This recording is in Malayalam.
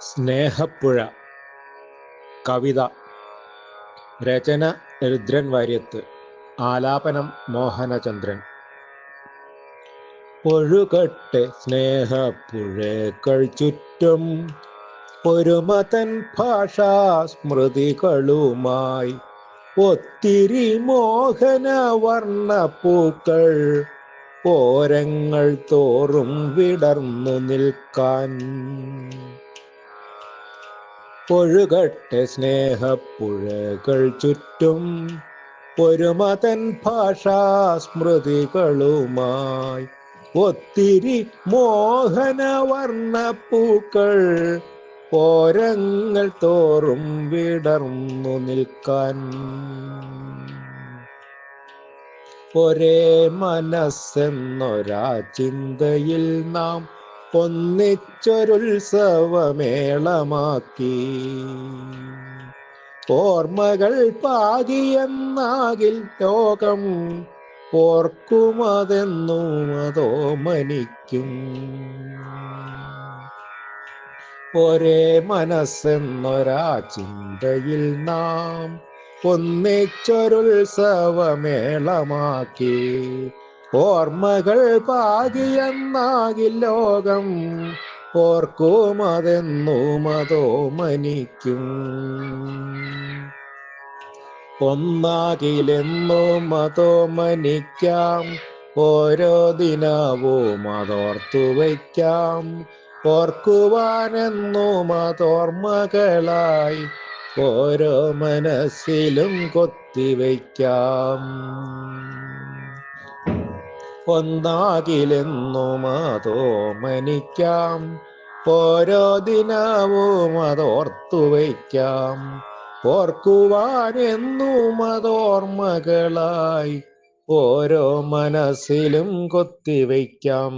സ്നേഹപ്പുഴ. കവിത. രചന രുദ്രൻ വാര്യത്ത്. ആലാപനം മോഹനചന്ദ്രൻ. ഒഴുകട്ടെ സ്നേഹപ്പുഴകൾ ചുറ്റും. ഒരുമതൻ ഭാഷാ സ്മൃതികളുമായി. ഒത്തിരി മോഹന വർണപ്പൂക്കൾ. ഓരങ്ങൾ തോറും വിടർന്നു നിൽക്കാൻ. ഒഴുകട്ടെ സ്നേഹപ്പുഴകൾ ചുറ്റും. ഒരുമതൻ ഭാഷാ സ്മൃതികളുമായി ഒത്തിരി മോഹന വർണപ്പൂക്കൾ ഓരങ്ങൾ തോറും വിടർന്നു നിൽക്കാൻ. ഒരേ മനസ്സെന്നൊരാ ചിന്തയിൽ നാം ഒന്നിച്ചൊരുത്സവമേളമാക്കി ഓർമ്മകൾ പാകിയെന്നാകിൽ ലോകം ഓർക്കുമതെന്നും അതോ മനിക്കും. ഒരേ മനസ്സെന്നൊരാ ചിന്തയിൽ നാം ഒന്നിച്ചൊരുത്സവമേളമാക്കി ഓർമ്മകൾ പാകിയെന്നാകിൽ ലോകം ഓർക്കുമതെന്നും അതോ മനിക്കും ഒന്നാകിലെന്നും മതോ മനിക്കാം ഓരോ ദിനവും അതോർത്തു വയ്ക്കാം. ഓർക്കുവാനെന്നും അതോർമ്മകളായി ഓരോ മനസ്സിലും കൊത്തിവയ്ക്കാം. ഒന്നാകിലെന്നും മതോ മനിക്കാം. ഓരോ ദിനവും അതോർത്തു വയ്ക്കാം. ഓർക്കുവാനെന്നും അതോർമ്മകളായി ഓരോ മനസ്സിലും കൊത്തിവയ്ക്കാം.